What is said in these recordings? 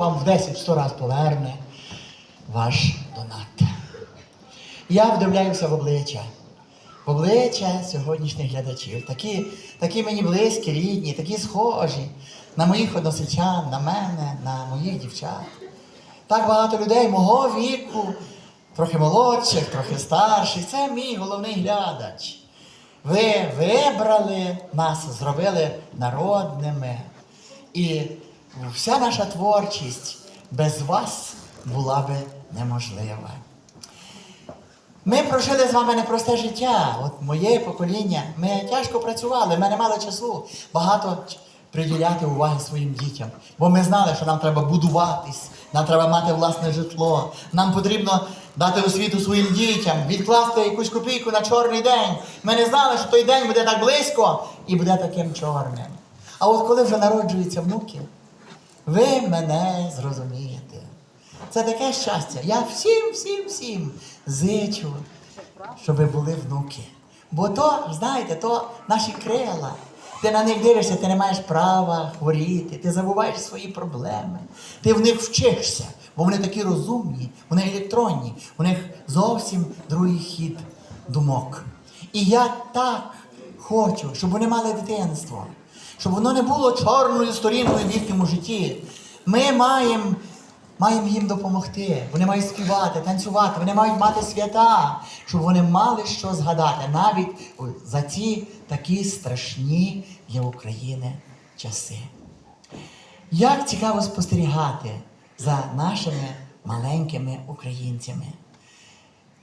вам в 10-100 раз поверне ваш донат. Я вдивляюся в обличчя. В обличчя сьогоднішніх глядачів. Такі, такі мені близькі, рідні, такі схожі на моїх односельчан, на мене, на моїх дівчат. Так багато людей мого віку, трохи молодших, трохи старших. Це мій головний глядач. Ви вибрали нас, зробили народними. І вся наша творчість без вас була би неможлива. Ми прожили з вами непросте життя. От моє покоління. Ми тяжко працювали, ми не мали часу багато приділяти уваги своїм дітям. Бо ми знали, що нам треба будуватись, нам треба мати власне житло. Нам потрібно дати освіту своїм дітям, відкласти якусь копійку на чорний день. Ми не знали, що той день буде так близько і буде таким чорним. А от коли вже народжуються внуки, ви мене зрозумієте. Це таке щастя. Я всім, всім, всім зичу, щоб були внуки. Бо то, знаєте, то наші крила. Ти на них дивишся, ти не маєш права хворіти, ти забуваєш свої проблеми. Ти в них вчишся, бо вони такі розумні, вони електронні, у них зовсім другий хід думок. І я так хочу, щоб вони мали дитинство, щоб воно не було чорною сторінкою в їхньому житті. Ми маємо маємо їм допомогти. Вони мають співати, танцювати, вони мають мати свята, щоб вони мали що згадати навіть за ці такі страшні для України часи. Як цікаво спостерігати за нашими маленькими українцями,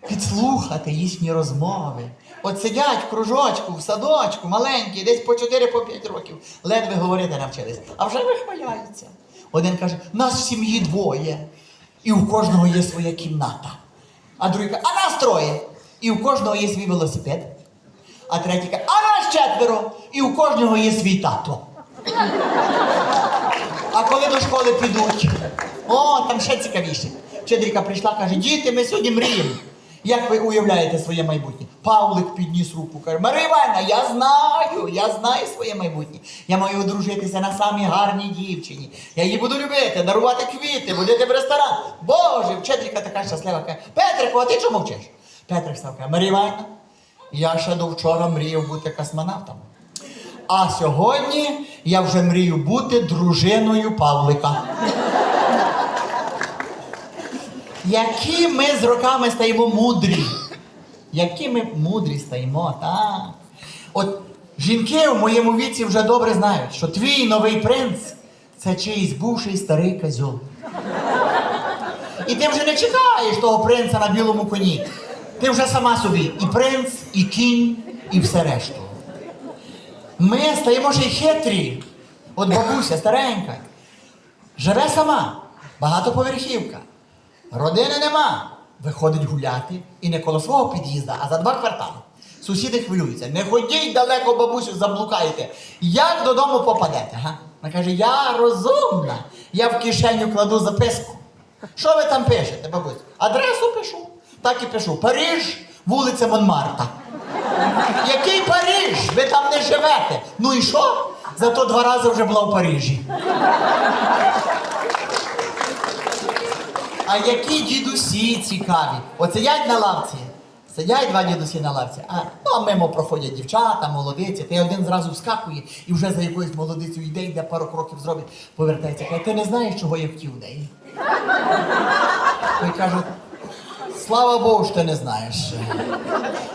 підслухати їхні розмови. От сидять в кружочку, в садочку, маленькі, десь по 4-5 років, ледве говорити навчились, а вже вихваляються. Один каже, нас в сім'ї двоє, і у кожного є своя кімната. А другий каже, а нас троє, і у кожного є свій велосипед. А третій каже, а нас четверо, і у кожного є свій тато. А коли до школи підуть, о, там ще цікавіше. Вчителька прийшла, каже, діти, ми сьогодні мріємо. Як ви уявляєте своє майбутнє? Павлик підніс руку, каже, Марія Івановна, я знаю, я знаю своє майбутнє. Я маю одружитися на самій гарній дівчині. Я її буду любити, дарувати квіти, водити в ресторан. Боже, вчителька така щаслива каже, Петрику, а ти чому мовчиш? Петрик став каже, Марія Івановна, я ще до вчора мріяв бути космонавтом. А сьогодні я вже мрію бути дружиною Павлика. Які ми з роками стаємо мудрі. Які ми мудрі стаємо, так. От жінки в моєму віці вже добре знають, що твій новий принц це чийсь бувший старий козьол. І ти вже не чекаєш того принца на білому коні. Ти вже сама собі і принц, і кінь, і все решту. Ми стаємо ще й хитрі. От бабуся старенька. Живе сама, багатоповерхівка. Родини нема. Виходить гуляти і не коло свого під'їзда, а за два квартали. Сусіди хвилюються. Не ходіть далеко, бабусю, заблукаєте. Як додому попадете? Га? Вона каже, я розумна. Я в кишеню кладу записку. Що ви там пишете, бабусь? Адресу пишу. Так і пишу. Париж, вулиця Монмарта. Який Париж? Ви там не живете. Ну і що? Зато два рази вже була в Парижі. А які дідусі цікаві. От сидять на лавці. Сидять два дідусі на лавці, а, ну, а мимо проходять дівчата, молодиці, ти один зразу вскакує і вже за якоюсь молодицею йде, йде пару кроків зробить, повертається. Каже, ти не знаєш, чого я хотів неї? Той каже, слава Богу, що ти не знаєш.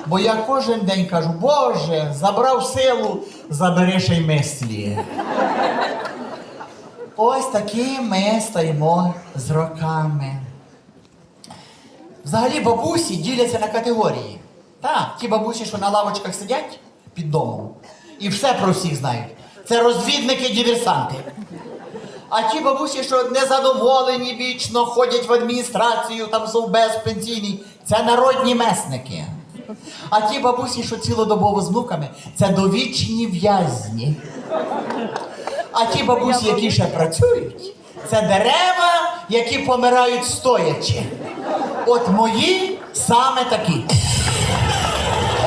Бо я кожен день кажу, Боже, забрав силу, забери ще й мислі. Ось такі ми стаємо з роками. Взагалі бабусі діляться на категорії. Так, ті бабусі, що на лавочках сидять під домом, і все про всіх знають. Це розвідники-діверсанти. А ті бабусі, що незадоволені вічно, ходять в адміністрацію, там совбез пенсійний, це народні месники. А ті бабусі, що цілодобово з внуками, це довічні в'язні. А ті бабусі, які ще працюють, це дерева, які помирають стоячи. От мої саме такі.